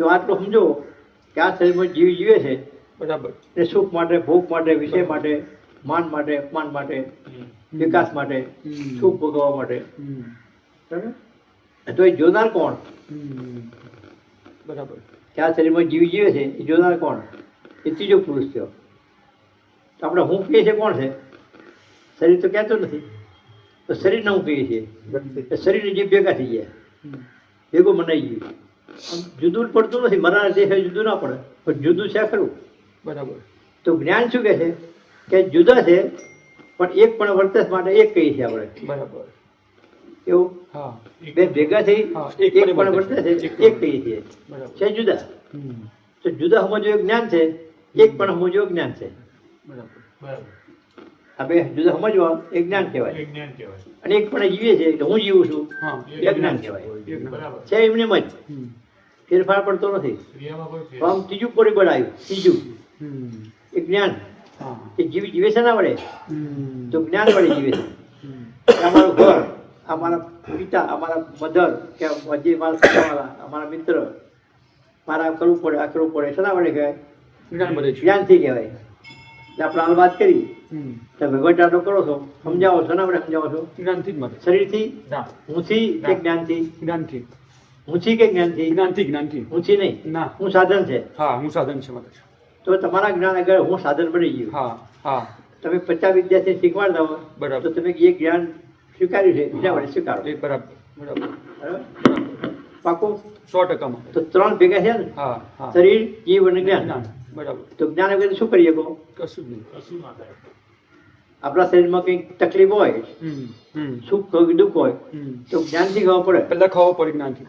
જો આટલું સમજો કે આ શરીરમાં જીવ જીવે છે. બરાબર. એ સુખ માટે ભૂખ માટે વિષય માટે માન માટે અપમાન માટે વિકાસ માટે સુખ ભોગવવા માટે. તો એ જોનાર કોણ? બરાબર. કે આ શરીરમાં જીવ જીવે છે એ જોનાર કોણ? એ ત્રીજો પુરુષ થયો. તો આપણે હું કહીએ છીએ કોણ છે? શરીર તો કહેતું નથી. તો શરીરને હું કહીએ છીએ? શરીરને જીવ ભેગા થઈ ગયા. ભેગું મનાઈ ગયું. જુદું પડતું નથી. મરાના દેહ જુદું ના પડે. પણ જુદું છે ખરું. બરાબર. તો જ્ઞાન શું કહે છે? કે જુદા છે પણ એક પણ વર્તસ માટે એક કહી છે આપણે? બરાબર. એવું? હા. બે ભેગા થઈ એક પણ વર્તસ વર્તે છે. છે. એક કહીએ છીએ છે જુદા? તો જુદા સમજવું એ જ્ઞાન છે એક પણ સમજવું એ જ્ઞાન છે. બરાબર. આ બે જુદા સમજવા એ જ્ઞાન કહેવાય. અને એક પણ જીવે છે કે હું જીવું છું એ જ્ઞાન કહેવાય. છે એમને જ હમ. ફેરફાર પડતો નથી. આમ ત્રીજું પરિબળ આવ્યું. ત્રીજું. એ જ્ઞાન. એ કે જીવ જીવે છે ના વડે તો જ્ઞાન વડે જીવે. છે. અમારું ઘર અમારા પિતા અમારા મધર કે હજી મારા સગાવાળા અમારા મિત્ર મારે આ કરવું પડે આ કરવું પડે શેના વડે કહેવાય? જ્ઞાન બધે છે. જ્ઞાનથી કહેવાય. એટલે આપણે હાલ વાત કરી. તમે તો કરો છો સમજાવો શેના વડે સમજાવો છો? જ્ઞાનથી જ મળે. શરીરથી? ના. હુંથી કે જ્ઞાનથી? જ્ઞાનથી. હુંથી કે જ્ઞાનથી જ્ઞાનથી જ્ઞાનથી. ઊંચી નહીં? ના. હું સાધન છે? હા હું સાધન છે મારે. તો તમારા જ્ઞાન આગળ હું સાધન બની ગયું. હા હા. તમે પચાસ વિદ્યાર્થી શીખવાડતા હો બરાબર. તો તમે એ જ્ઞાન સ્વીકાર્યું છે બીજા વડે સ્વીકારો. એ બરાબર બરાબર. પાકું? સો ટકામાં. તો ત્રણ ભેગા છે ને? હા હા. શરીર જીવ અને જ્ઞાન. જ્ઞાન બરાબર. તો જ્ઞાન વગર શું કરીએ કહો કશું જ નહીં. આપણા શરીરમાં કંઈક તકલીફ હોય સુખ હોય દુઃખ હોય તો તો જ્ઞાનથી ખબર પડે. પહેલા ખાવો પડે જ્ઞાનથી.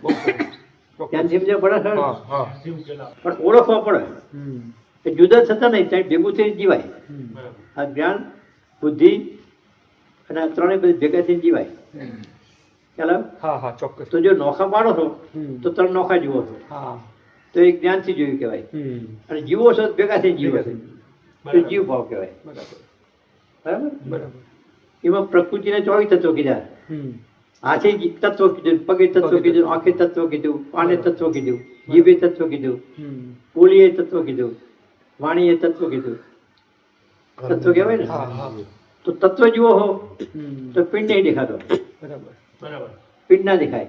જ્ઞાનથી સમજવા પડે પણ ઓળખવા પડે. એ જુદા થતા નહીં ત્યાં ભેગું થઈ જીવાય. આ જ્ઞાન બુદ્ધિ અને આ ત્રણેય બધી ભેગા થઈને જીવાય. ચાલો ખ્યાલ હા હા ચોક્કસ. તો જો નોખા પાડો છો તો ત્રણ નોખા જુઓ છો. હા. તો એ જ્ઞાનથી જોયું કહેવાય. અને જીવો છો ભેગા થઈને જીવો છો. તો જીવ ભાવ કહેવાય. બરાબર. બરાબર? બરાબર. એમાં પ્રકૃતિને ચોવીસ તત્વો કીધા. હાથે તત્વ કીધું પગે તત્વ કીધું આંખે તત્વ કીધું કાને તત્વ કીધું જીભે તત્વ કીધું બોલીએ તત્વ કીધું વાણીએ તત્વ કીધું. તત્વ કહેવાય ને? તો તત્વ જુઓ હો તો પિંડ નહીં દેખાતો. બરાબર. પિંડ ના દેખાય.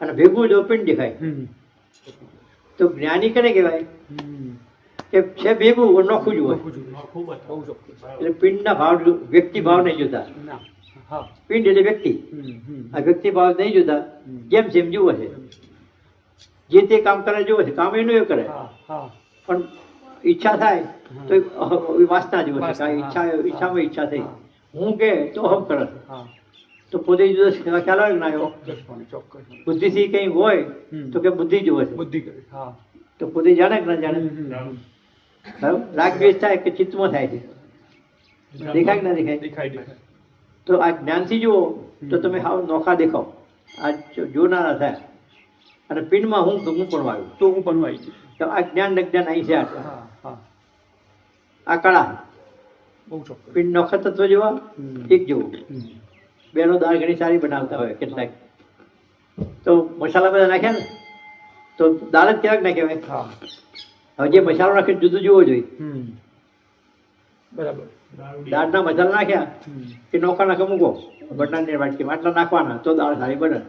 અને ભેગું જો પિંડ દેખાય. તો જ્ઞાની કને કહેવાય? કે છે ભેગું નોખું જ હોય. એટલે પિંડના ભાવ વ્યક્તિ ભાવ નહીં જોતા પિંડ એટલે વ્યક્તિ. આ વ્યક્તિ ભાવ નહીં જોતા જેમ જેમ જુએ છે. જે તે કામ કરે જુએ છે. કામ એનું એ કરે. પણ ઈચ્છા થાય તો વાસના જુએ છે. ઈચ્છા ઈચ્છામાં ઈચ્છા થઈ. હું. કે તો હમ કરે. તો પોતે જુદો ખ્યાલ આવે ના બુદ્ધિથી કંઈ હોય તો કે બુદ્ધિ જુએ છે. બુદ્ધિ કરે તો પોતે જાણે કે ના જાણે. રાગ દ્વેષ થાય કે ચિત્તમાં થાય છે? દેખાય કે ના દેખાય? દેખાય તો આ જ્ઞાનથી જુઓ તો તમે હાવ નોખા દેખાવ. આ જોનારા થાય. અને પિંડમાં હું હું પણ તો હું પણ આવી તો આ જ્ઞાન ને જ્ઞાન અહીં છે આ. કળા. પિંડ નોખા તત્વ જેવા એક જેવું. બેનો દાળ ઘણી સારી બનાવતા હોય કેટલાક તો મસાલા બધા નાખ્યા ને? તો દાળ જ ક્યાંક ના કહેવાય? હા. હવે જે મસાલો નાખે જુદું જોવો જોઈએ. બરાબર. દાળના મસાલા નાખ્યા કે નોખા નાખે મૂકો. બટાટાની વાટકી. આટલા નાખવાના તો દાળ સારી બને.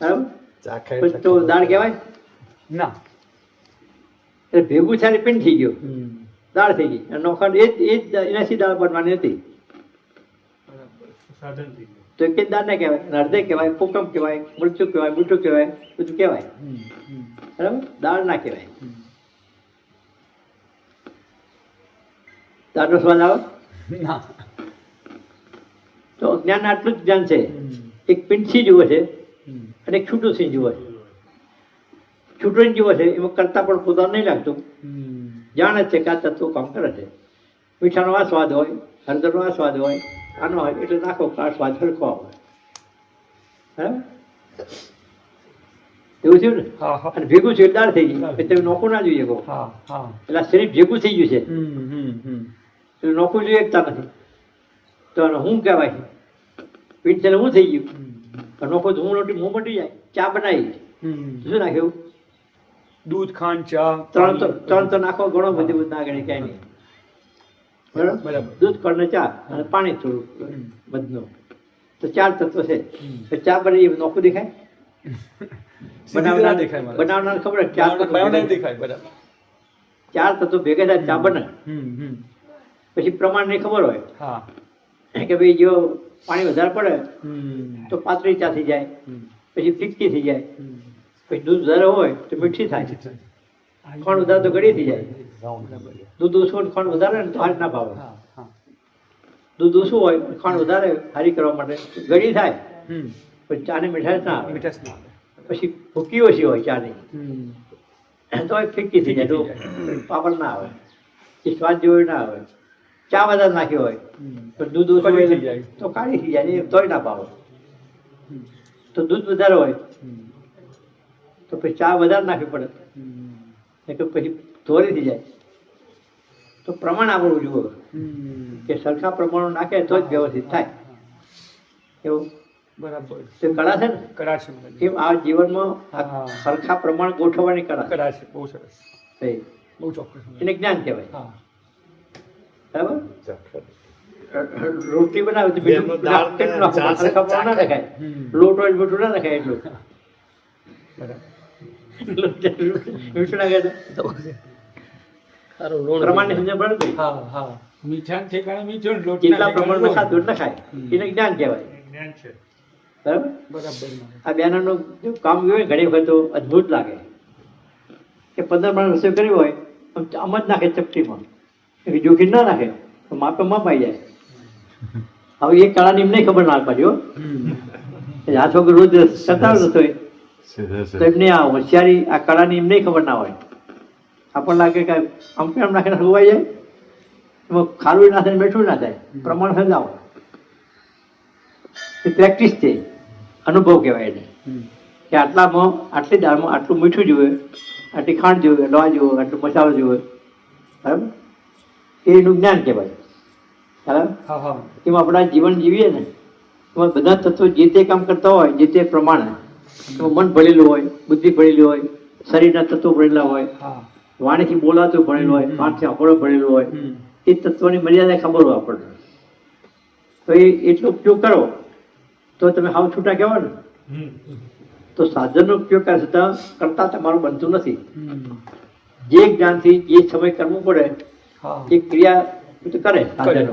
બરાબર? તો દાળ કહેવાય? ના. એટલે ભેગું થાય પિન પિંડ થઈ ગયો. દાળ થઈ ગઈ. અને નોખા એ જ એ જ એનાથી દાળ બનવાની હતી. તો એક જ દાળ ના કહેવાય હૃદય કહેવાય. કોકમ કહેવાય. મરચું કહેવાય. મીઠું કહેવાય. બધું કહેવાય. બરાબર? દાળ ના કહેવાય. હમ. દાળનો સ્વાદ આવે. ના. તો જ્ઞાન આટલું જ જ્ઞાન છે. એક પિંડસી જુએ છે. અને એક છૂટું સિંહ જુએ છે. છૂટું જુએ છે. એમાં કરતા પણ પોતાનું નહીં લાગતું. હમ. જાણે છે કે આ તત્વો કામ કરે છે. મીઠાનો આ સ્વાદ હોય હળદરનો આ સ્વાદ હોય આનો હોય એટલે નાખો આ સ્વાદ હરખો આવે. બરાબર એવું થયું ને? અને ભેગું છે દાળ થઈ ગયું. એટલે તમે નોખું ના જોઈએ કહો. હા હા. એટલે શરીર ભેગું થઈ ગયું છે. એટલે નોખું જોઈએ એકતા નથી. તો શું હું કહેવાય? પીઠ છે હું થઈ ગયું? નોખું તો હું રોટી હું મટી જાય ચા બનાવી શું નાખ્યું દૂધ ખાંડ ચા ત્રણ તો ત્રણ તો નાખો ઘણો બધી બધું ના ગણી ક્યાંય નહીં. બરાબર? બરાબર. દૂધ કળ ચા અને પાણી થોડું. બધું. તો ચાર તત્વ છે. તો ચા બને એ નોખું દેખાય? સીધી દેખાય. બનાવનાર ખબર ચાર તત્વો ભેગા- દેખાય બરાબર. ચાર તત્વ ભેગા થાય ચા બને પછી પ્રમાણની ખબર હોય. હા. કે ભાઈ જો પાણી વધારે પડે તો પાતળી ચા થઈ જાય. પછી ફીકી થઈ જાય. પછી દૂધ વધારે હોય તો મીઠી થાય. ખોંડ વધારે તો ગળી થઈ જાય. દૂધ ઓછું ખોંડ વધારે ને તો હારી ના ભાવે. દૂધ ઓછું હોય ખોણ વધારે હારી કરવા માટે ગળી થાય. પછી ચાની મીઠાશ ના આવે. મીઠાશ ના આવે. પછી ભૂકી ઓછી હોય ચાની. તો ફીકી થઈ જાય. પાપડ ના આવે. એ સ્વાદ જેવો ના આવે. ચા વધારે નાખ્યો હોય. તો દૂધ ઓછું થઈ જાય. તો કાળી થઈ જાય તોય ના હમ. તો દૂધ વધારે હોય. તો પછી ચા વધારે નાખવી પડે. હમ. પછી ધોરી થઈ જાય. તો પ્રમાણ આપણું જુઓ. કે સરખા પ્રમાણો નાખે તો જ વ્યવસ્થિત થાય. એવું? બરાબર. તે કળા છે ને? કરા છે એમ આ જીવનમાં સરખા પ્રમાણ ગોઠવવાની કળા કળા છે. બહુ સરસ. બહુ ચોક્કસ. એને જ્ઞાન કહેવાય. હા. બરાબર? રોટલી બનાવે તો બેનો દાળ ને દેખાય. લોટ હોય મીઠું ના નખાય. એટલું આ બેનરનું જો કામ જોયું ઘણી વખત તો અદ્ભુત લાગે. કે પંદર માણસ રસોઈ કરી હોય આમ આમ જ નાખે ચપટીમાં. જોખી ના નાખે તો માપે માપ આવી જાય. હવે એ કળાની એમને ખબર ના પાડી આ છોકરો રોજ સતાવતો હોય તો એમને આ હોશિયારી આ કળાની એમને ખબર ના હોય. આપણને લાગે કે આમ કેમ નાખીને ખવાઈ જાય. એમાં ખારું ના થાય બેઠું મીઠું ના થાય. પ્રમાણ સમજાવો એ પ્રેક્ટિસ છે. અનુભવ કહેવાય એને. કે આટલામાં આટલી દાળમાં આટલું મીઠું જોવે આટલી ખાંડ જોવે લોહ જોવે આટલો મસાલો જોવે. બરાબર? એનું જ્ઞાન કહેવાય. બરાબર? એમાં આપણા જીવન જીવીએ ને એમાં બધા તત્વો જે તે કામ કરતા હોય જે તે પ્રમાણે. મન ભળેલું હોય બુદ્ધિ ભળેલી હોય શરીરના તત્વો ભરેલા હોય વાણીથી બોલાતું ભણેલું હોય. કાનથી આપણો ભણેલું હોય એ તત્વની મર્યાદા ખબર હોય આપણને. તો એ એટલો ઉપયોગ કરો તો તમે હાવ છૂટા કહેવાય ને. તો સાધનનો ઉપયોગ કરતા કરતા તમારું બનતું નથી. જે જ્ઞાનથી જે સમય કરવું પડે એ ક્રિયા કરે. કરે.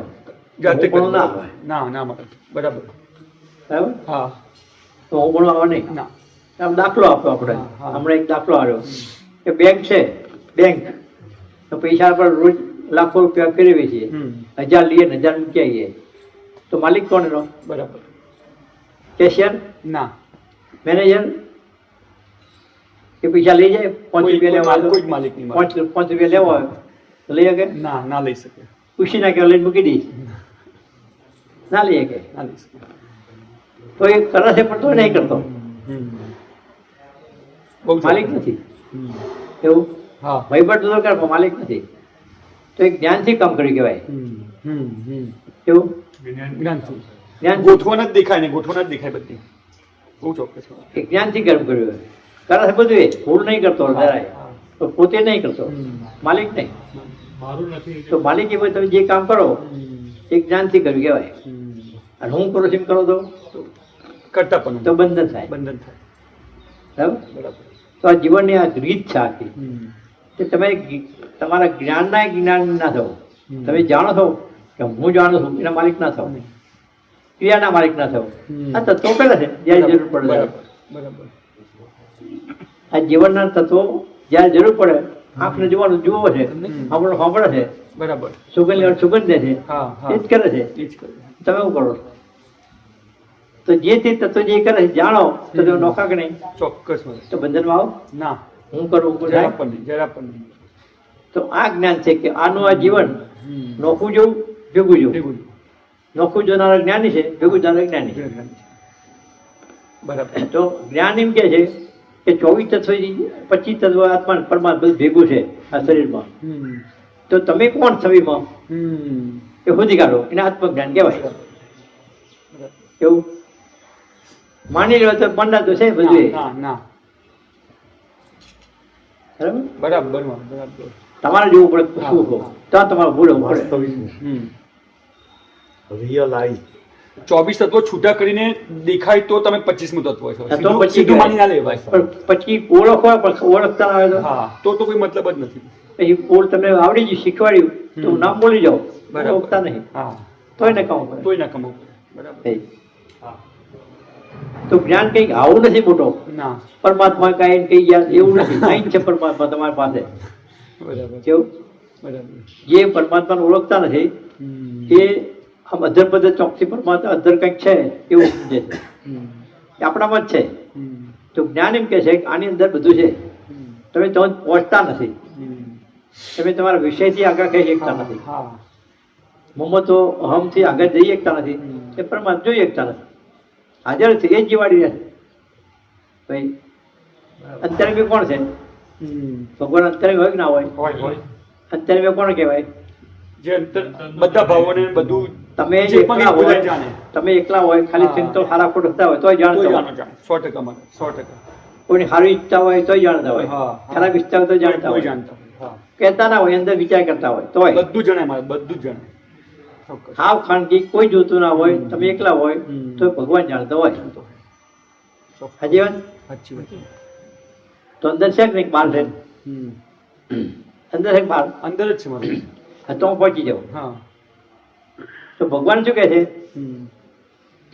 જાતે ના. ના ના બરાબર. બરાબર. હા. તો હું પણ આવે નહીં. ના. આમ દાખલો આપ્યો આપણે. હમણાં એક દાખલો આવ્યો. કે બેંક છે. બેંક તો પૈસા પર રોજ લાખો રૂપિયા ફેરવીએ છીએ. હજાર લઈએ ને હજાર મૂકી આવીએ તો માલિક કોણ એનો? બરાબર. કેશિયર ના. મેનેજર એ પૈસા લઈ જાય? પાંચ રૂપિયા લેવા પાંચ પાંચ રૂપિયા લેવા હોય લઈ શકે? ના ના લઈ શકે. પૂછી નાખે કે લઈને મૂકી દઈશ ના લઈ શકે? ના લઈ શકે. તો એ કરે છે પણ તો નહીં કરતો. માલિક નથી. એવું? હા. વહીવટ તો કરે માલિક નથી. તો એક જ્ઞાનથી કામ કર્યું કહેવાય. એવું? જ્ઞાનથી. જ્ઞાન ગોઠવણ જ દેખાય ને ગોઠવણ જ દેખાય બધી. બહુ ચોક્કસ. જ્ઞાનથી કર્મ કર્યું કરે છે બધું એ. ભૂલ નહીં કરતો જરાય. તો પોતે નહીં કરતો માલિક નહીં. મારું નથી તો માલિક એ તમે જે કામ કરો હમ. એ જ્ઞાનથી કર્યું કહેવાય. અને હું કરું છું કરો તો? કરતા પણ તો બંધન થાય. બંધન થાય. બરાબર? તો આ જીવનની આ રીત છે આખી. કે તમે તમારા જ્ઞાનના જ્ઞાન ના થો તમે જાણો છો કે હું જાણું છું એના માલિક ના થાવ ક્રિયાના માલિક ના થાવ આ તત્વો પેલા છે. જ્યારે જરૂર પડે. બરાબર. આ જીવનના તત્વો જ્યારે જરૂર પડે આંખને જોવાનું જુઓ છે હમ. આપણને સાંભળે છે. બરાબર. સુગંધ સુગંધ દે છે. એ જ કરે છે. તમે શું કરો તો જે તે તત્વ જે કરે છે જાણો તો તમે નોખા કે નહીં? ચોક્કસ તો બંધનમાં આવો. ના. હું કરું જરા પણ જરા પણ તો આ જ્ઞાન છે કે આનું આ જીવન નોખું જોવું ભેગું જોવું. નોખું જોનારા જ્ઞાની છે ભેગું જોનારા જ્ઞાની બરાબર. તો જ્ઞાન એમ કે છે કે ચોવીસ તત્વ પચીસ તત્વ આત્મા પરમાત્મા બધું ભેગું છે આ શરીરમાં. તો તમે કોણ છવીમાં એ શોધી કાઢો એને આત્મજ્ઞાન કહેવાય. એવું? માની લો તો પંડા તો છે બધું બરાબર? બરાબર તમારે જોવું પડે તો તમારે ભૂલ પડે. રિયલાઇઝ ચોવીસ તત્વો છૂટા કરીને દેખાય તો તમે પચીસમું તત્વ છો. સીધું- માની ના લેવાય. પછી ઓળખવા ઓળખતા હા તો તો કોઈ મતલબ જ નથી. પછી પોળ તમને આવડી ગયું શીખવાડ્યું તો. નામ બોલી જાઓ. બરાબર. ઓળખતા નહીં. હા. તોય ને કમાવું તોય ના કમાવું બરાબર. તો જ્ઞાન કંઈક આવું નથી મોટો. ના. પરમાત્મા કઈ કઈ ગયા એવું નથી. સાઈન છે પરમાત્મા તમારી પાસે. બરાબર. કેવું? બરાબર. જે પરમાત્માને ઓળખતા નથી. એ આમ અધર પધર ચોકથી પરમાત્મા અધર કંઈક છે એવું સમજે છે. એ આપણામાં જ છે. તો જ્ઞાન એમ કે છે કે આની અંદર બધું છે. તમે તો પહોંચતા નથી. તમે તમારા વિષયથી આગળ કહી શકતા નથી. હા. તો અહમથી આગળ જઈ શકતા નથી. એ પરમાત્મા જોઈ શકતા નથી. હાજર છે એ જીવાડી રહે ભાઈ અંતરંગી કોણ છે? ભગવાન અંતરંગ હોય કે ના હોય? અંતરંગ કોણ કહેવાય? જે અંતર બધા ભાવોને બધું તમે એકલા હોય જાણે. તમે એકલા હોય ખાલી. ચિંતો સારા ખોટ થતા હોય તો જાણતા હોય. સો ટકા મને સો ટકા. કોઈની સારી ઈચ્છા હોય તો જાણતા હોય. ખરાબ ઈચ્છા હોય તો જાણતા હોય. જાણતા કહેતા ના હોય અંદર વિચાર કરતા હોય તો બધું જણાય મારે બધું જણાય. હાવ ખાનગી કોઈ જોતું ના હોય તમે એકલા હોય તો ભગવાન જાણતા હોય. હાજી વાત? સાચી વાત. તો અંદર છે કે બહાર છે? અંદર છે બહાર અંદર જ છે મારું. તો હું પહોંચી જાઉં. હા. તો ભગવાન શું કહે છે?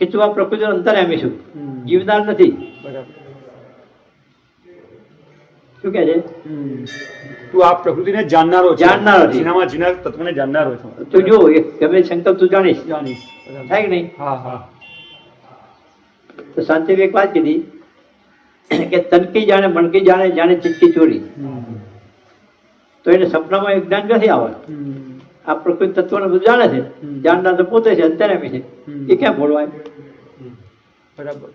કે તું આ પ્રકૃતિનો અંતર્યામી છું. જીવદાર નથી. શું કહે છે? તું આ પ્રકૃતિને જાણનારો જાણનારો જીનામાં જીનાર તત્વને જાણનારો છો. તું જો ગમે સંકલ્પ તું જાણીશ. જાણીશ. થાય કે નહીં? હા હા. તો શાંતિ એક વાત કીધી કે તનકી જાણે મણકી જાણે જાણે ચિત્તી ચોરી. તો એને સપનામાં એક જ્ઞાન ક્યાંથી આવે આ પ્રકૃતિ તત્વને બધું જાણે છે. જાણનાર તો પોતે છે અંતર્યામી છે. એ ક્યાં ભોળવાય? બરાબર.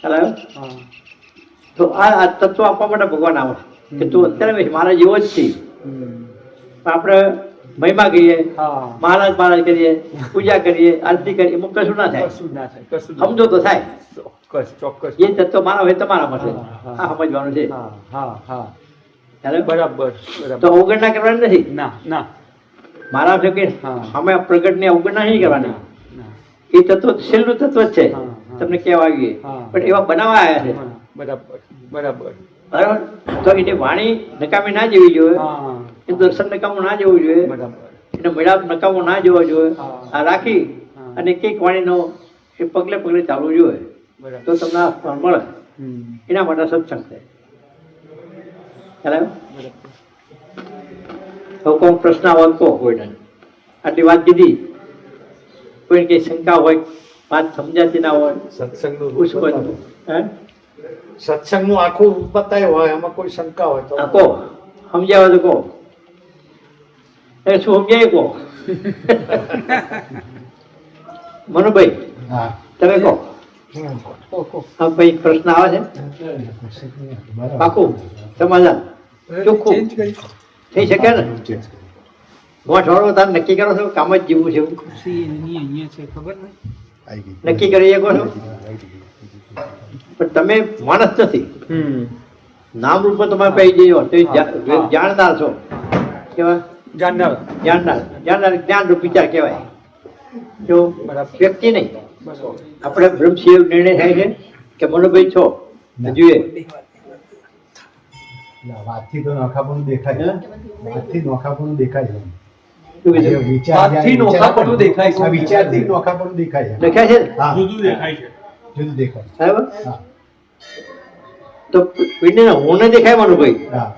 ખ્યાલ આવ્યો? તો આ તત્વ આપવા માટે ભગવાન આવે કે તું અત્યારે મારા જેવો જ છે આપણે મહિમા કહીએ મહારાજ મહારાજ કરીએ પૂજા કરીએ આરતી કરીએ એમાં કશું ના થાય. કશું ના થાય કશું સમજો તો થાય. ચોક્કસ ચોક્કસ. જે તત્વ મારા હોય તમારા માટે. આ સમજવાનું છે. હા હા? બરાબર તો અવગણના કરવાની નથી? ના ના. મારા છે કે. અમે પ્રગટની અવગણના નહીં કરવાની? એ તત્વ છેલ્લું તત્વ જ છે. તમને કહેવા આવીએ. પણ એવા બનાવવા આવ્યા છે. બરાબર બરાબર. બરાબર? તો એની વાણી નકામી ના જેવી જોઈએ. એ દર્શન નકામું ના જવું જોઈએ. એને મેળાપ નકામો ના જોવા જોઈએ. આ રાખી. અને કંઈક વાણીનો એ પગલે પગલે ચાલવું જોઈએ. તો તમને આ મળે. એના માટે સત્સંગ છે ખ્યાલ આવ્યો? હવે કોઈ પ્રશ્ન હોય કહો કોઈને આટલી વાત કીધી. કોઈ કઈ શંકા હોય વાત સમજાતી ના હોય. સત્સંગનું હોય? સત્સંગનું આખું રૂપ બતાવ્યું હોય એમાં કોઈ શંકા હોય તો. કહો. સમજાવે તો કહો. એ શું સમજાય કહો? મનુભાઈ તમે કહો. હા ભાઈ પ્રશ્ન આવે છે. પાકું સમાધાન. ચોખ્ખું. થઈ શકે ને? ગોઠવણો તમે નક્કી કરો છો? કામ જ જીવવું છે. નક્કી કરી શકો છો? પણ તમે માણસ નથી. નામ રૂપ તમારે પૈ જઈ તો. જાણનાર છો. કેવા? જાણનાર. જાણનાર. જાણનાર જ્ઞાન રૂપ વિચાર કહેવાય. જો બરાબર. વ્યક્તિ નહીં. આપણે બ્રહ્મશિવ નિર્ણય થાય છે કે મનોભાઈ છો? જોઈએ વાતથી તો નોખાપણું દેખાય વાતથી નોખાપણું દેખાય છે. શું કીધું? વિચાર વાતથી વિચાર- નોખાપણું દેખાય છે. વિચારથી નોખાપણું દેખાય છે. લખ્યા છે? જુદું દેખાય છે. જુદું દેખાય બરાબર? તો પીડીને હું ન દેખાય મનુભાઈ? હા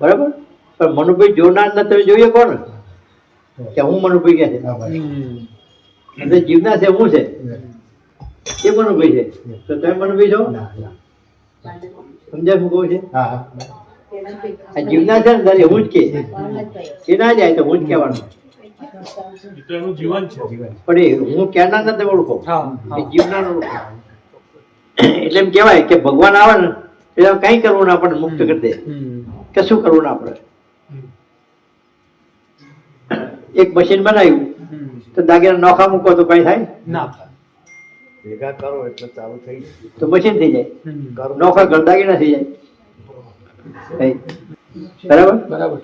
બરાબર? પણ મનુભાઈ જોનાર ને તમે જોઈએ કોણ? કે હું મનુભાઈ કે છે? હા અને જીવના છે હું છે? એ મનુભાઈ છે. તો તમે મનુભાઈ છો? ના ના. સમજાય હું કહું છે? હા હા. આ જીવના છે ને હું જ કે એ ના જાય તો હું જ કહેવાનું. એ તો એનું જીવન છે. જીવન પણ એ હું ક્યારના નથી ઓળખો હા. એ ઓળખો એટલે એમ કહેવાય કે ભગવાન આવે ને એટલે કઈ કરવું ના પડે મુક્ત કરી દે. કે કશું કરવું ના પડે. એક મશીન બનાવ્યું. તો દાગીના નોખા મૂકો તો કઈ થાય? ના થાય. ભેગા કરો એટલે ચાલુ થઈ તો મશીન થઈ જાય. નોખા ઘર દાગીના થઈ જાય. બરાબર? બરાબર.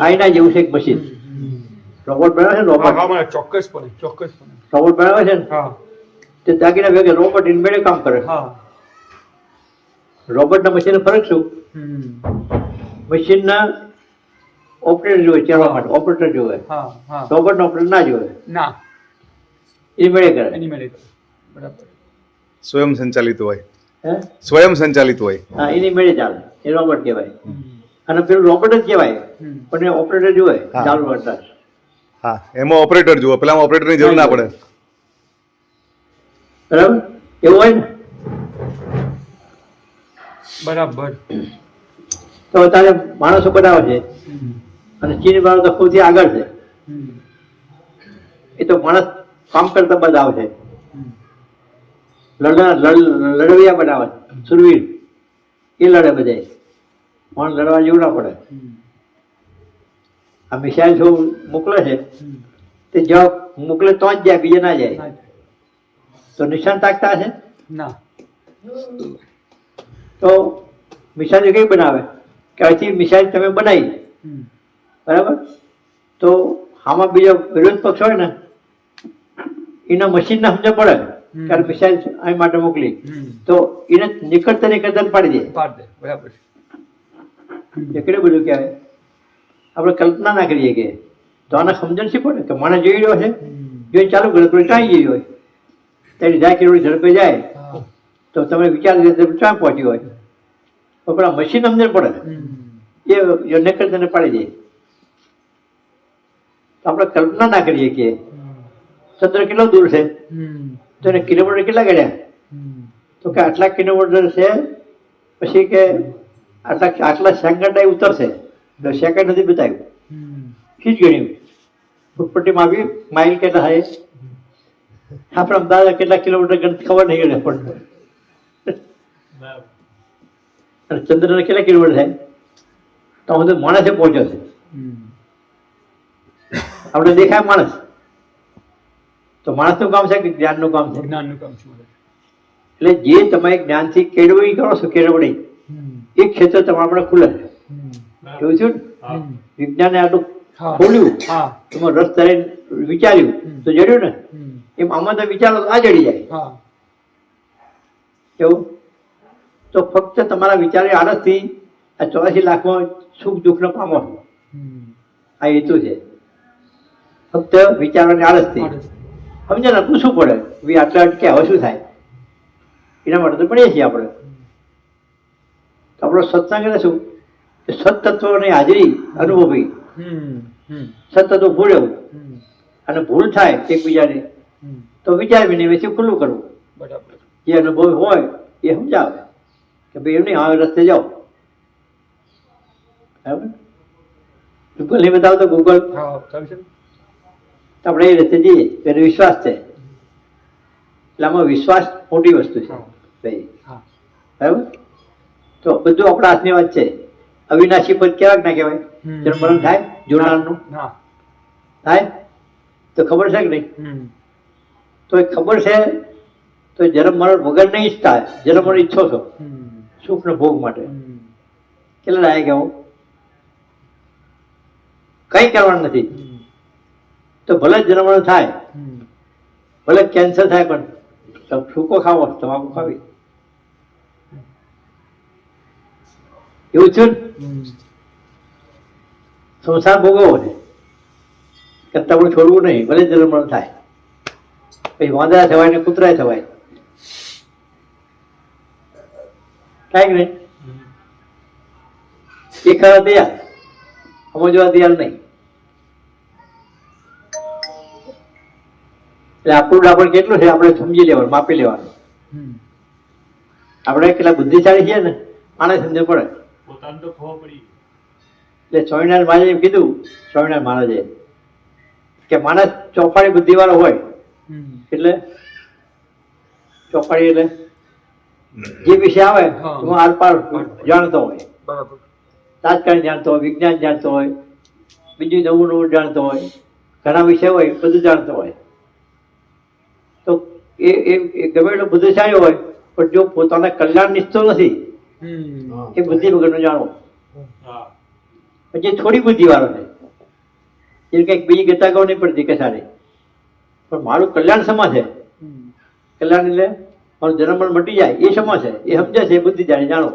આઈના જેવું છે એક મશીન. રોબોટ બનાવે છે રોબોટ ચોક્કસપણે ચોક્કસપણે. રોબોટ બનાવે છે ને? હા. તે દાગીના વેગે રોબોટ ઇનમેડે કામ કરે. હા. રોબોટના મશીન ફરક શું? મશીનના ઓપરેટર જોવે ચલાવવા માટે. ઓપરેટર જોવે. હા હા. રોબોટનો ઓપરેટર ના જોવે. ના. ઇનમેડે કરે. એની મેળે બરાબર. સ્વયં સંચાલિત હોય. હે? સ્વયં સંચાલિત હોય. હા એની મેળે ચાલે. એ રોબોટ કહેવાય અને પેલું રોબોટ જ કહેવાય. પણ એ ઓપરેટર જોવે ચાલુ કરતા. હા એમાં ઓપરેટર જુઓ પેલામાં ઓપરેટરની જરૂર ના પડે. બરાબર? એવું હોય ને? બરાબર. તો અત્યારે માણસો બનાવે છે. અને ચીન વાળો તો સૌથી આગળ છે. એ તો માણસ કામ કરતા બધા છે. લડવા લડવિયા લડ- લડવૈયા બનાવે છે, સુરવીર. એ લડે બધે પણ લડવા જેવું ના પડે. આ મિસાઇલ શું મોકલે છે તે જવાબ મોકલે તો જ જાય બીજે ના જાય. તો નિશાન તાકતા છે ના. તો મિસાઇલ કઈ બનાવે? કે અહીંથી મિસાઇલ તમે બનાવી બરાબર? તો આમાં બીજો વિરોધ પક્ષ હોય ને એના મશીન ના સમજ પડે. હમ. કે મિસાઇલ અહીં માટે મોકલી. તો એને નીકળતા જ પાડી દે. પાડ દે બરાબર કેટલું બધું કહેવાય? આપણે કલ્પના ના કરીએ કે તો આને સમજણ શીખો ને કે મને જોઈ રહ્યો છે. જોઈ ચાલુ કરે તો ચાઈ ગઈ હોય. ત્યારે જાય કે ઝડપે જાય તો તમે વિચાર ક્યાં પહોંચ્યું હોય. આપણા પેલા મશીન અમને પડે. એ નીકળતા ને પાડી દે. આપણે કલ્પના ના કરીએ કે. ચંદ્ર કેટલો દૂર છે. તો એને કિલોમીટર કેટલા ગણ્યા? તો કે આટલા કિલોમીટર છે પછી કે આટલા આટલા સેકન્ડ ઉતરશે. સેકન્ડ નથી બતાવ્યું. ખીચ ગણ્યું. ફૂટપટ્ટીમાં આવી માઇલ કેટલા થાય આપણે અમદાવાદ કેટલા કિલોમીટર ગણતી ખબર નહીં ગણે પણ. અને ચંદ્રને કેટલા કિલોમીટર થાય? તો હું તો માણસે પહોંચ્યો છે. આપણે દેખાય માણસ. તો માણસનું કામ છે કે જ્ઞાનનું કામ છે? જ્ઞાનનું કામ શું છે? એટલે જે તમે જ્ઞાનથી કેળવણી કરો છો કેળવણી. એ ક્ષેત્ર તમારા ખુલે છે. એવું હમ. વિજ્ઞાને આટલું ખોલ્યું. એમાં રસ ધરીને વિચાર્યું. તો જડ્યું ને? એમ આમાં તો વિચારો આ જડી જાય. એવું? તો ફક્ત તમારા વિચારે આળસથી આ ચોરાસી લાખમાં સુખ દુઃખનો પામો. આ હેતુ છે. ફક્ત વિચારોની આળસથી. આળસ. સમજે ને પૂછવું પડે ભાઈ આટલા અટકે હવે શું થાય? એના માટે તો ભણીએ છીએ આપણે. તો આપણો સત્સંગ એટલે શું? સત્તત્વની હાજરી અનુભવી. સત્તત્વ ભૂલ્યું અને ભૂલ થાય એકબીજાની તો વિચાર વિનિમયથી ખુલ્લું કરવું. બરાબર. જે અનુભવ હોય એ સમજાવે. કે ભાઈ એમ નહીં આવે રસ્તે જાઓ. બરાબર? ગૂગલ નહીં બતાવતો ગૂગલ હા આપણે એ રીતે જઈએ તો એને વિશ્વાસ છે. એટલે આમાં વિશ્વાસ મોટી વસ્તુ છે. ભાઈ. બરાબર? તો બધું આપણા હાથની વાત છે. અવિનાશી પદ કેવાક ના કહેવાય. મરણ થાય જોનારનું થાય? તો ખબર છે કે નહીં? તો એ ખબર છે તો જન્મ મરણ વગર નહીં ઈચ્છતા જન્મ મરણ ઈચ્છો છો. સુખ ને ભોગ માટે. કેટલા લાયક આવું કઈ કરવાનું નથી. તો ભલે જ જન્મ થાય. ભલે કેન્સર થાય પણ તમે સૂકો ખાવો તમાકુ ખાવી. એવું છે ને? સંસાર ભોગવવો છે. કે પણ છોડવું નહીં ભલે જન્મ મરણ થાય. પછી વાંદરા થવાય ને કૂતરાય થવાય. થાય કે નહીં? એ ખરા દયા સમજવા દયા નહીં. એટલે આપણું ડાપણ કેટલું છે? આપણે સમજી લેવાનું માપી લેવાનું. આપણે કેટલા બુદ્ધિશાળી છીએ ને? આને સમજવું પડે. પોતાને તો ખબર પડી એટલે સ્વામિનારાયણ મહારાજે એમ કીધું સ્વામિનારાયણ મહારાજે કે માણસ ચોપાડી બુદ્ધિ વાળો હોય હમ. એટલે ચોપાડી એટલે જે વિષય આવે હું. આરપાર જાણતો હોય. બરાબર. તાત્કાલિક જાણતો હોય વિજ્ઞાન જાણતો હોય બીજું નવું નવું જાણતો હોય ઘણા વિષય હોય બધું જાણતો હોય. એ એ એ ગમે એટલો બુદ્ધિશાળી હોય પણ જો પોતાના કલ્યાણ નિશ્ચો નથી એ બુદ્ધિ વગરનું જાણવું હા. પછી થોડી બુદ્ધિ વાળો છે. એ કંઈક બીજી ગતા ગૌ નહીં પડતી કે સારી. પણ મારું કલ્યાણ સમા છે? કલ્યાણ એટલે મારું જન્મ પણ મટી જાય એ સમા છે? એ સમજે છે એ બુદ્ધિ જાણી જાણો.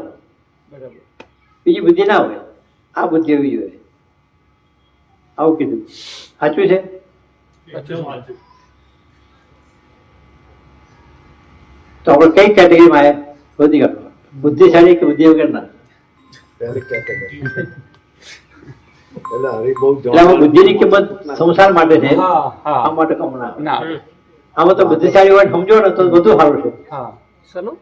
બરાબર. બીજી બુદ્ધિ ના હોય આ બુદ્ધિ એવી જોઈએ આવું કીધું. સાચું છે? સાચું. તો આપણે કઈ કેટેગરીમાં આવે બુદ્ધિ કાઢો બુદ્ધિશાળી કે બુદ્ધિ વગરના બુદ્ધિની કિંમત સંસાર માટે છે. હા આ માટે કામ ના આવે. ના. આમાં તો બુદ્ધિશાળી હોય સમજો ને તો બધું સારું છે.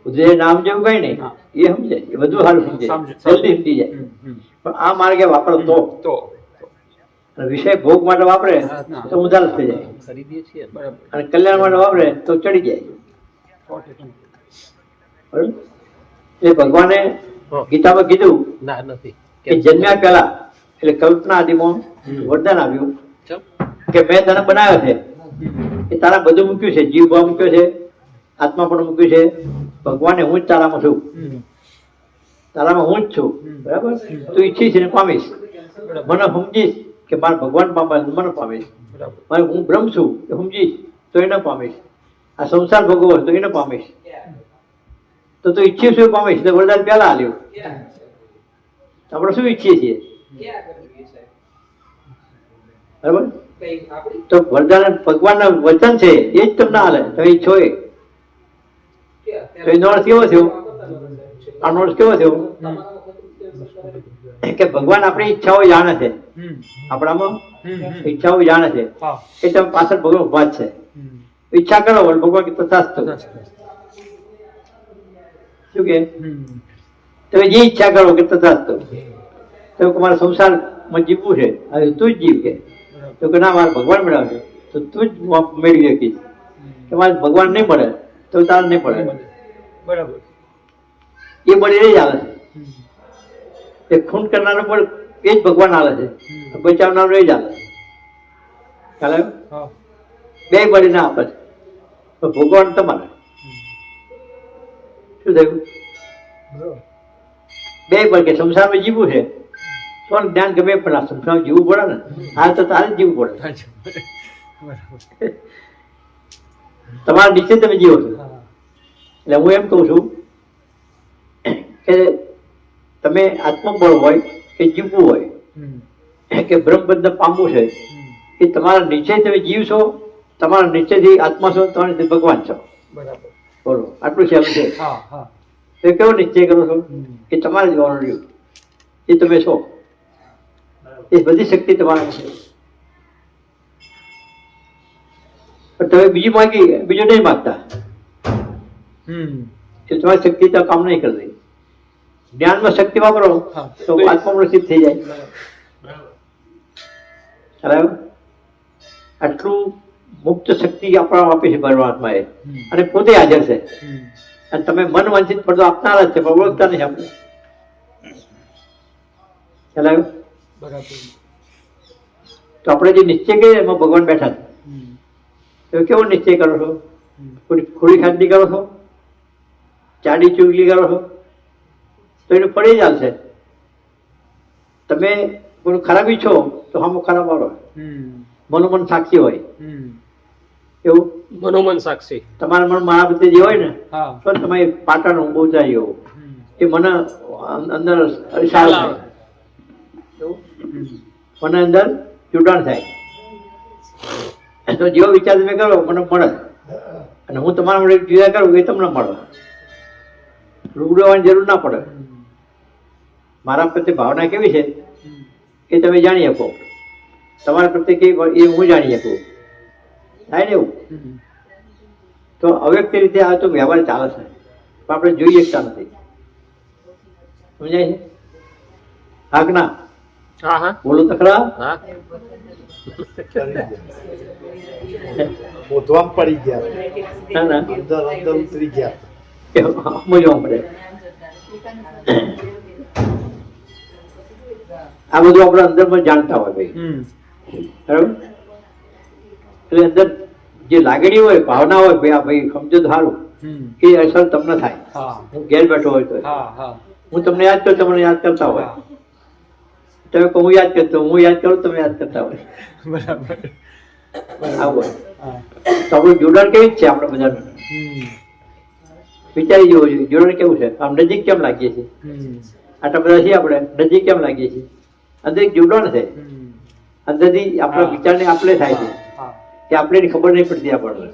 બુદ્ધિ નામ જેવું કઈ નહીં એ સમજે એ બધું સારું સમજે. જલ્દી સમજી. જાય. પણ આ માર્ગે વાપરો તો. તો. વિષય ભોગ માટે વાપરે તો ઉદાસ થઈ જાય. અને કલ્યાણ માટે વાપરે તો ચડી જાય? એ ભગવાને ગીતામાં કીધું ના નથી. કે જન્મ્યા પહેલા એટલે કલ્પના આદિમાં વરદાન આવ્યું કે મેં તને બનાવ્યો છે. એ તારા બધું મૂક્યું છે. જીવ ભાવ મૂક્યો છે. આત્મા પણ મૂક્યું છે. ભગવાને હું જ તારામાં છું. તારામાં હું જ છું. બરાબર? તું ઈચ્છીશ ને પામીશ. મને સમજીશ કે મારે ભગવાન પામવા મને પામીશ. મારે હું બ્રહ્મ છું એ સમજીશ તો એને પામીશ. આ સંસાર ભોગવો તો એને પામીશ તો તું ઈચ્છે શું પામીશ તો વરદાન પહેલા આલ્યું. આપણે શું ઈચ્છીએ છીએ? બરાબર? તો વરદાન ભગવાનના વચન છે એ જ તમને હાલે તમે ઈચ્છો એ. તો એનો અર્થ કેવો થયો? આનો અર્થ કેવો થયો? કે ભગવાન આપણી ઈચ્છાઓ જાણે છે. આપણામાં. ઈચ્છાઓ જાણે છે. એ તમે પાછળ ભગવાન ઊભા છે. ઈચ્છા કરો વળ ભગવાન કે તથાસ્તુ શું કે? તમે જે ઈચ્છા કરો કે તો. તમે તમારા સંસારમાં જીવવું છે હવે તું જ જીવ કે. તો કે ના મારે ભગવાન મેળવશે તો તું જ મેળવી શકીશ. તમારે ભગવાન નહીં મળે તો તારે નહીં પડે બરાબર. એ બળી રહી જ આવે છે. એ ખૂન કરનારો પણ એ જ ભગવાન આવે છે. બચાવનારો એ જ આવે છે? બે બળી ના આપે છે. ભગવાન તમારે. શું થયું? બે પણ કે સંસારમાં જીવવું છે. તો જ્ઞાન ગમે પણ આ સંસારમાં જીવવું પડે ને. આ તો તારે જીવવું પડે. તમારા નીચે તમે જીવો છો. એટલે હું એમ કહું છું કે તમે આત્મબળ હોય કે જીવવું હોય કે બ્રહ્મબંધ પામવું છે. એ તમારા નીચે તમે જીવ છો તમારા નીચેથી આત્મા છો તમારા ભગવાન છો. બરાબર. બોલો આટલું સહેલું છે તો કેવો નિશ્ચય કરો છો? કે તમારે જ વાળું એ તમે છો. એ બધી શક્તિ તમારા છે. પણ તમે બીજી માગી બીજું નહીં માગતા. હમ. એ તમારી શક્તિ તો કામ નહીં કરતી. જ્ઞાનમાં શક્તિ વાપરો તો આત્મા સિદ્ધ થઈ જાય. બરાબર? આટલું મુક્ત શક્તિ આપણા આપી છે પરમાત્માએ એ અને પોતે હાજર છે. અને તમે મન વંચિત પડતો આપનાર જ છે પણ ઓળખતા નહીં આપણે. ખ્યાલ તો આપણે જે નિશ્ચય કરીએ એમાં ભગવાન બેઠા છે. તો કેવો નિશ્ચય કરો છો? ખોડી ખાતરી કરો છો? ચાડી ચુગલી કરો છો? તો એનું પડી જ આવશે તમે કોઈ ખરાબી છો તો હમ ખરાબ વાળો. હમ. મનોમન સાક્ષી હોય. એવું? મનોમન સાક્ષી. તમારા મન મારા પ્રત્યે જે હોય ને તો તમે પાટણ ઊંઘો જાય એવું. એ મને અંદર અરીસાળ આવે મને અંદર જોડાણ થાય. તો જેવો વિચાર તમે કરો મને મળે. અને હું તમારા માટે જુદા કરું એ તમને મળે. રૂબડવાની જરૂર ના પડે. મારા પ્રત્યે ભાવના કેવી છે? એ તમે જાણી શકો. તમારા પ્રત્યે કેવી એ હું જાણી શકું? થાય ને એવું? તો અવ્યક્ત રીતે આ તો વ્યવહાર ચાલે છે. પણ આપણે જોઈ શકતા નથી સમજાય છે? ના. હા હા. બોલો તો ખરા. હા. મોઢવામાં પડી ગયા. ના ના. અંદર અંદર ઉતરી ગયા. મજા પડે આ બધું આપણે અંદરમાં જાણતા હોય ભાઈ. બરાબર? એટલે અંદર જે લાગણી હોય ભાવના હોય ભાઈ આ ભાઈ સમજો તો સારું એ અસર તમને થાય. હું. ઘેર બેઠો હોય તો. હા તમને યાદ કરું તમને યાદ કરતા હોય. તમે કહું હું યાદ કરતો હું યાદ કરું તમે યાદ કરતા હોય. બરાબર. આવું આપણું જોડાણ કેવી જ છે આપણે બધાનું? વિચારી જવું જોઈએ જોડાણ કેવું છે? આમ નજીક કેમ લાગીએ છીએ? આટલા બધા છીએ આપણે નજીક કેમ લાગીએ છીએ? અંદર એક જોડાણ છે. અંદરથી આપણા વિચારને આપણે થાય છે. કે આપણે ખબર નહીં પડતી આપણને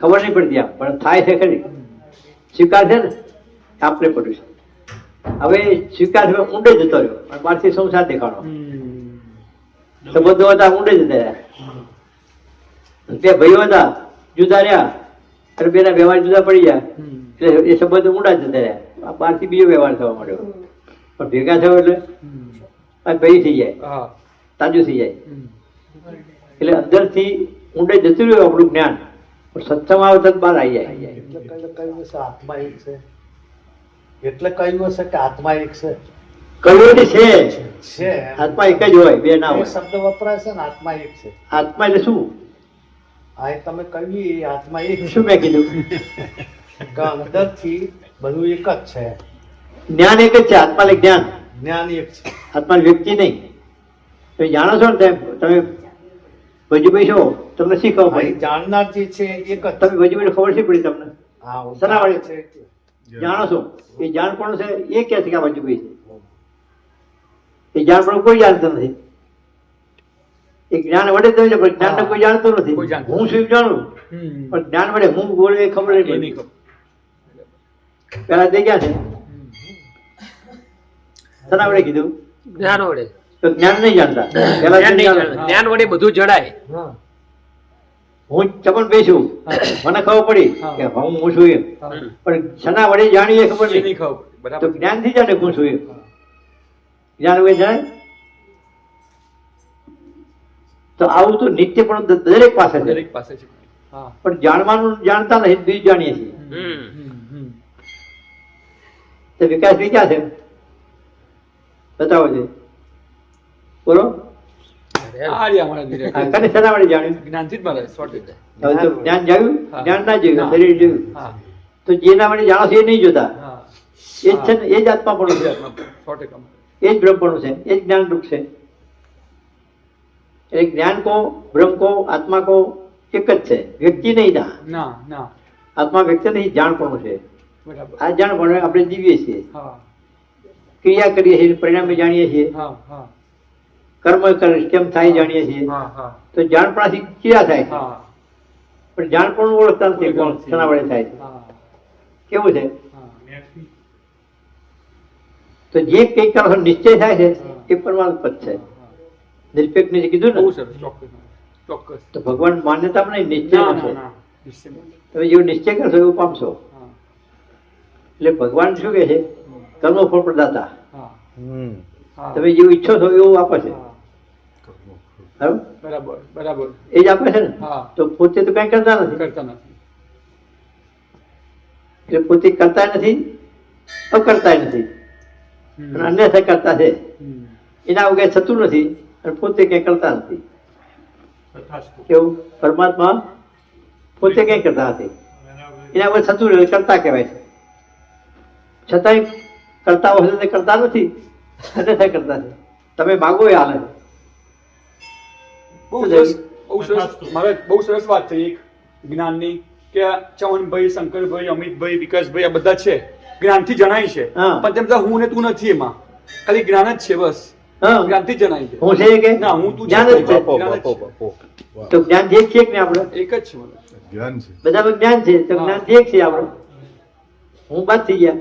ખબર નહીં પડતી આ પણ થાય છે ખરી સ્વીકાર છે ને? આપણે પડ્યું છે. હવે સ્વીકાર હવે ઊંડે જતો રહ્યો અને બહારથી સંસાર દેખાડો. સંબંધો હતા ઊંડે જતા રહ્યા. બે ભાઈઓ હતા જુદા રહ્યા. અને બેના વ્યવહાર જુદા પડી ગયા. એટલે એ સંબંધો ઊંડા જતા રહ્યા. આ બહારથી બીજો વ્યવહાર થવા માંડ્યો. પણ ભેગા થયો એટલે ભાઈ થઈ જાય. તાજુ તાજું થઈ જાય. એટલે અંદરથી ઊંડે જતું રહ્યું આપણું જ્ઞાન. પણ સત્સંગ આવે તો બહાર આવી જાય. એટલે કહ્યું કહ્યું હશે આત્મા એક છે? એટલે કહ્યું હશે કે આત્મા એક છે? કયું છે. છે આત્મા એક જ હોય બે ના હોય. શબ્દ વપરાય છે ને આત્મા એક છે. આત્મા એટલે શું? આ તમે કહ્યું એ આત્મા એક શું મેં કીધું? કે અંદરથી બધું એક જ છે. જ્ઞાન એક જ છે આત્મા એટલે જ્ઞાન. જ્ઞાન એક છે. આત્મા વ્યક્તિ નહીં. તમે જાણો છો ને તેમ તમે છો તમને શી ખબર એ પડી જાણનાર જે છે એક તમે ભજીભાઈ ખબર શી પડી તમને? હા શેના છે. જાણો છો? એ જાણ પણ છે એ કે છે કે આ ભજીભાઈ છે. એ જાણ પણ કોઈ જાણતું નથી. એ જ્ઞાન વડે તમે છે, પણ જ્ઞાન કોઈ જાણતું નથી. હું શું જાણું? પણ જ્ઞાન વડે હું બોલું એ ખબર નહીં પેલા તે ક્યાં છે? સના વડે કીધું. જ્ઞાન વડે તો જ્ઞાન નહીં જાણતા. પેલા જ્ઞાન વડે બધું જણાય. હું. ચપન બેસું. મને ખબર પડી કે હું હું છું એમ. પણ શના વડે જાણીએ ખબર નહીં. ખબર? તો જ્ઞાનથી જાણે હું છું એમ. જ્ઞાન વડે જાણે તો આવું તો નિત્ય પણ દરેક પાસે છે. દરેક પાસે છે. પણ જાણવાનું જાણતા નથી બીજું જાણીએ છીએ. તો વિકાસ બી ક્યાં છે. બતાવો છે બોલો. તો જ્ઞાન જાગ્યું હા. જ્ઞાન ના જોયું ના. શરીર જોયું હા. તો જેના વડે જાણો છો એ નહીં જોતા? એ જ છે ને એ જ આત્મા પણ છે. એ જ બ્રહ્મપણું છે એ જ જ્ઞાન રૂપ છે. એટલે જ્ઞાન કો બ્રહ્મ કો આત્મા કો એક જ છે. વ્યક્તિ નહીં ના. આત્મા વ્યક્તિ નહીં જાણપણું છે. આ આ જાણપણ આપણે જીવીએ છીએ. ક્રિયા કરીએ છીએ પરિણામે જાણીએ છીએ. હા હા. કર્મ કરે કેમ થાય જાણીએ છીએ. હા હા. તો જાણપણાથી ક્રિયા થાય. છે પણ જાણપણું ઓળખતા નથી કોણ વડે થાય છે. કેવું છે? તો જે કંઈક કારણસર નિશ્ચય થાય છે એ પરમાણુ પદ છે. નિરપેક્ષ ને જે કીધું ને? ચોક્કસ. ચોક્કસ. તો ભગવાન માન્યતા પણ નહીં, નિશ્ચય છે. તમે જેવું નિશ્ચય કરશો એવું પામશો. એટલે ભગવાન શું કે છે? કર્મ ફળ પ્રદાતા. તમે જેવું ઈચ્છો છો એવું આપે છે. હા. બરાબર એ જ આપે છે ને? તો પોતે તો કઈ કરતા નથી? કરતા નથી. એટલે પોતે કરતા નથી અકર્તા નથી. અને અન્યથા કરતા છે. એના વગર થતું નથી અને પોતે કઈ કરતા નથી. કેવું? પરમાત્મા પોતે કઈ કરતા નથી. એના વગર થતું નથી કરતા કહેવાય છે. છતાંય કરતા હોય તે કરતા નથી અન્યથા કરતા છે. તમે માગો એ હાલે છે બહુ સરસ બહુ સરસ. મારે બહુ સરસ વાત થઈ એક જ્ઞાનની કે ચવનભાઈ શંકરભાઈ અમિતભાઈ વિકાસભાઈ આ બધા છે જ્ઞાનથી જણાય છે. પણ તેમ છતાં હું ને તું નથી એમાં. ખાલી જ્ઞાન જ છે બસ. જ્ઞાનથી જણાય છે. હું છે કે? ના હું તું જ્ઞાન જ છે. જ્ઞાન. તો જ્ઞાન જે છે ને આપણે એક જ છે મને. ધ્યાન છે. બધામાં જ્ઞાન છે. તો જ્ઞાન જે છે આપણે હું બાદ થઈ ગયા.